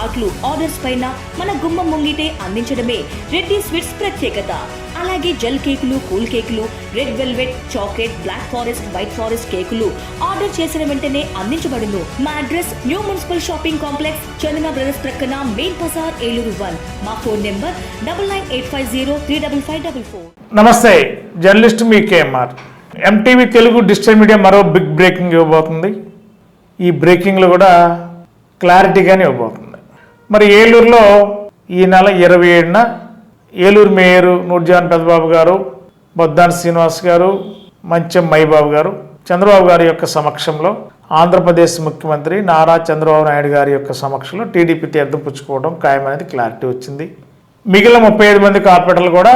హాట్లు orders పైన మన గుమ్మం ముంగిటే అందించడమే రెడ్డి స్వీట్స్ ప్రత్యేకత. అలాగే జెల్ కేకులు కూల్ కేకులు red velvet chocolate black forest white forest కేకులు ఆర్డర్ చేసిన వెంటనే అందించబడును. మా address new municipal shopping complex Chandana brothers ప్రక్కన మెయిన్ బజార్ ఏలూరు వన్. మా phone number double nine eight five zero three double five double four. నమస్తే జర్నలిస్ట్ మీ KMR. MTV Telugu digital media మరో big breaking ఇవ్వబోతుంది. ఈ బ్రేకింగ్లో కూడా క్లారిటీగానే ఇవ్వబోతుంది. మరి ఏలూరులో ఈ నెల ఇరవై ఏడున ఏలూరు మేయర్ నూర్జాన్ పెద్దబాబు గారు బొద్దాన్ శ్రీనివాస్ గారు మంచం మైబాబు గారు చంద్రబాబు గారి యొక్క సమక్షంలో ఆంధ్రప్రదేశ్ ముఖ్యమంత్రి నారా చంద్రబాబు నాయుడు గారి యొక్క సమక్షంలో టీడీపీ తీర్థం పుచ్చుకోవడం ఖాయమనేది క్లారిటీ వచ్చింది. మిగిలిన ముప్పై ఐదు మంది కార్పొరేటర్లు కూడా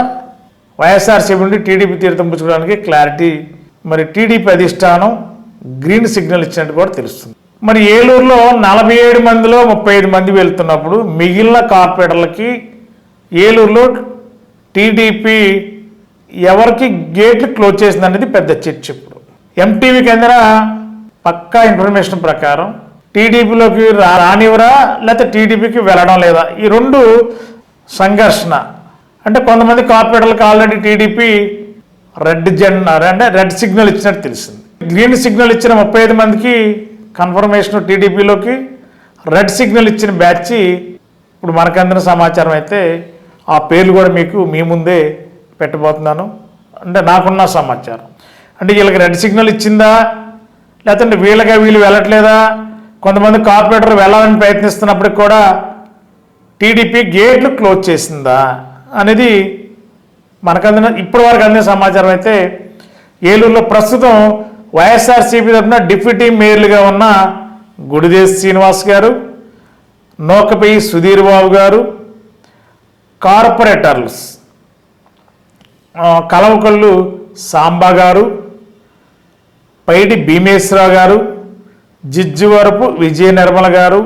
వైఎస్ఆర్సీపీ నుండి టీడీపీ తీర్థం పుచ్చుకోవడానికి క్లారిటీ మరి టీడీపీ అధిష్టానం గ్రీన్ సిగ్నల్ ఇచ్చినట్టు కూడా తెలుస్తుంది. మరి ఏలూరులో నలభై ఏడు మందిలో ముప్పై ఐదు మంది వెళ్తున్నప్పుడు మిగిలిన కార్పొరేటర్లకి ఏలూరులో టీడీపీ ఎవరికి గేట్లు క్లోజ్ చేసింది అనేది పెద్ద చర్చ ఇప్పుడు. ఎంటీవీ కేంద్ర పక్కా ఇన్ఫర్మేషన్ ప్రకారం టీడీపీలోకి రానివరా లేకపోతే టీడీపీకి వెళ్ళడం లేదా? ఈ రెండు సంఘర్షణ. అంటే కొంతమంది కార్పొరేటర్లకు ఆల్రెడీ టీడీపీ రెడ్ జెండా అంటే రెడ్ సిగ్నల్ ఇచ్చినట్టు తెలిసింది. గ్రీన్ సిగ్నల్ ఇచ్చిన ముప్పై ఐదు మందికి కన్ఫర్మేషన్ టీడీపీలోకి రెడ్ సిగ్నల్ ఇచ్చిన బ్యాచ్ ఇప్పుడు మనకు అందిన సమాచారం అయితే ఆ పేర్లు కూడా మీకు మీ ముందే పెట్టబోతున్నాను. అంటే నాకున్న సమాచారం. అంటే వీళ్ళకి రెడ్ సిగ్నల్ ఇచ్చిందా? లేదంటే వీళ్ళగా వీళ్ళు వెళ్ళట్లేదా? కొంతమంది కార్పొరేటర్ వెళ్ళాలని ప్రయత్నిస్తున్నప్పటికి కూడా టీడీపీ గేట్లు క్లోజ్ చేసిందా? అనేది మనకు అందిన ఇప్పటి వరకు అందిన సమాచారం అయితే ఏలూరులో ప్రస్తుతం వైఎస్ఆర్సీపీ తరఫున డిప్యూటీ మేయర్లుగా ఉన్న గుడిదేశ్ శ్రీనివాస్ గారు నోకపై సుధీర్ బాబు గారు కార్పొరేటర్స్ కలవకళ్ళు సాంబా గారు పైడి భీమేశ్వరరావు గారు జిజ్జువరపు విజయ నిర్మల గారు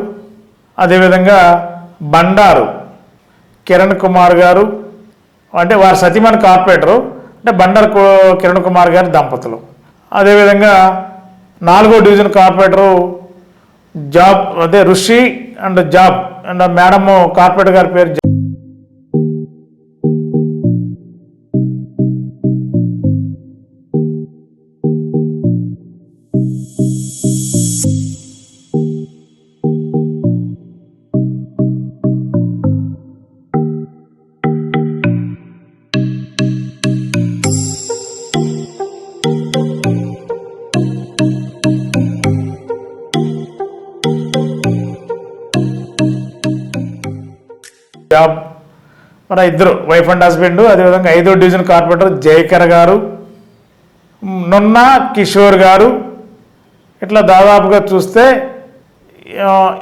అదేవిధంగా బండారు కిరణ్ కుమార్ గారు అంటే వారి సతీమణి కార్పొరేటరు అంటే బండారు కిరణ్ కుమార్ గారి దంపతులు. అదేవిధంగా నాలుగో డివిజన్ కార్పొరేటరు జాబ్ అదే Rishi and job and madam corporator గారి పేరు జాబ్. మన ఇద్దరు వైఫ్ అండ్ హస్బెండ్ అదేవిధంగా ఐదో డివిజన్ కార్పొరేటర్ జయకర్ గారు నున్న కిషోర్ గారు. ఇట్లా దాదాపుగా చూస్తే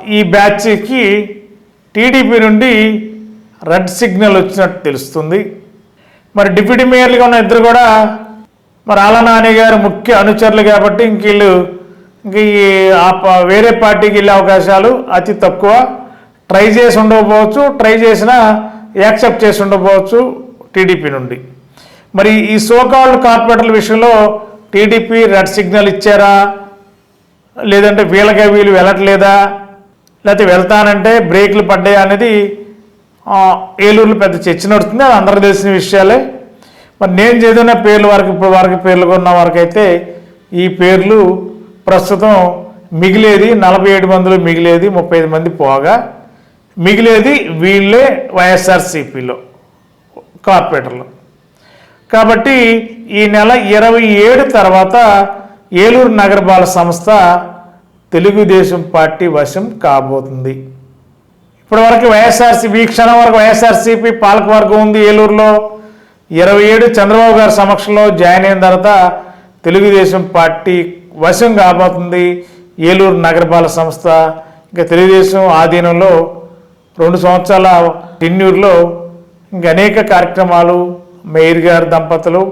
ఈ బ్యాచ్కి టీడీపీ నుండి రెడ్ సిగ్నల్ వచ్చినట్టు తెలుస్తుంది. మరి డిప్యూటీ మేయర్లుగా ఉన్న ఇద్దరు కూడా మరి ఆలనాని గారు ముఖ్య అనుచరులు కాబట్టి ఇంక వీళ్ళు ఇంక ఈ ఆ ప- వేరే పార్టీకి వెళ్ళే అవకాశాలు అతి తక్కువ. ట్రై చేసి ఉండకపోవచ్చు ట్రై చేసినా యాక్సెప్ట్ చేసి ఉండకపోవచ్చు టీడీపీ నుండి. మరి ఈ సోకాల్డ్ కార్పొరేటర్ల విషయంలో టీడీపీ రెడ్ సిగ్నల్ ఇచ్చారా? లేదంటే వీళ్ళకే వీళ్ళు వెళ్ళట్లేదా? లేకపోతే వెళ్తానంటే బ్రేకులు పడ్డాయా అనేది ఏలూరులో పెద్ద చర్చ నడుస్తుంది అది అందరూ తెలిసిన విషయాలే. మరి నేను చదివిన పేర్లు వరకు ఇప్పుడు వరకు పేర్లు కొన్న వరకైతే అయితే ఈ పేర్లు ప్రస్తుతం మిగిలేది నలభై ఏడు మందిలో మిగిలేది ముప్పై ఐదు మంది పోగా. మిగిలేది వీళ్ళే వైఎస్ఆర్సీపీలో కార్పొరేటర్లు. కాబట్టి ఈ నెల ఇరవై ఏడు తర్వాత ఏలూరు నగరపాల సంస్థ తెలుగుదేశం పార్టీ వశం కాబోతుంది. ఇప్పటివరకు వైఎస్ఆర్సి వీక్షణ వరకు వైఎస్ఆర్సీపీ పాలకవర్గం ఉంది ఏలూరులో. ఇరవై ఏడు చంద్రబాబు గారి సమక్షంలో జాయిన్ అయిన తర్వాత తెలుగుదేశం పార్టీ వశం కాబోతుంది. ఏలూరు నగరపాలక సంస్థ ఇంకా తెలుగుదేశం ఆధీనంలో రెండు సంవత్సరాల టెన్యూర్లో ఇంకా అనేక కార్యక్రమాలు మేయర్ గారి దంపతులు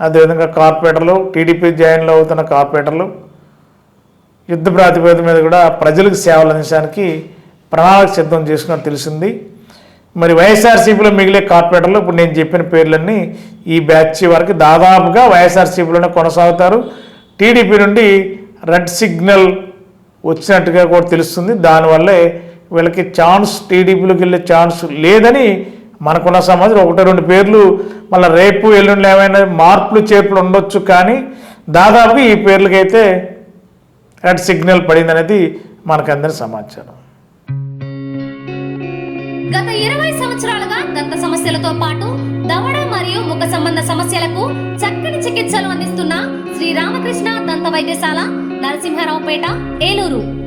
అదేవిధంగా కార్పొరేటర్లు టీడీపీ జాయిన్లో అవుతున్న కార్పొరేటర్లు యుద్ధ ప్రాతిపదిక మీద కూడా ప్రజలకు సేవలు అందించడానికి ప్రణాళిక సిద్ధం చేసుకుని తెలిసింది. మరి వైఎస్ఆర్సీపీలో మిగిలే కార్పొరేటర్లు ఇప్పుడు నేను చెప్పిన పేర్లన్నీ ఈ బ్యాచ్ వరకు దాదాపుగా వైఎస్ఆర్సీపీలోనే కొనసాగుతారు. టీడీపీ నుండి రెడ్ సిగ్నల్ వచ్చినట్టుగా కూడా తెలుస్తుంది. దానివల్లే వీళ్ళకి ఛాన్స్ టీడీపీలోకి వెళ్ళే ఛాన్స్ లేదని మనకున్న సమాజం ఒకటి రెండు పేర్లు మళ్ళీ రేపు ఎల్లుండి ఏమైనా మార్పులు చేర్పులు ఉండొచ్చు కానీ దాదాపు ఈ పేర్లకైతే రెడ్ సిగ్నల్ పడింది అనేది మనకందరి సమాచారం. గత ఇరవై సంవత్సరాలుగా దంత సమస్యలతో పాటు దవడ మరియు ముఖ సంబంధ సమస్యలకు చక్కని చికిత్సలు అందిస్తున్న శ్రీ రామకృష్ణ దంత వైద్యశాల నరసింహారావుపేట ఏలూరు.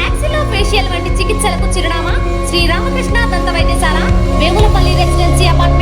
యాక్సిలో ఫేషియల్ వంటి చికిత్సలకు చిరునామా శ్రీ రామకృష్ణ దంత వైద్యశాల వేములపల్లి రెసిడెన్సీ అపార్ట్మెంట్.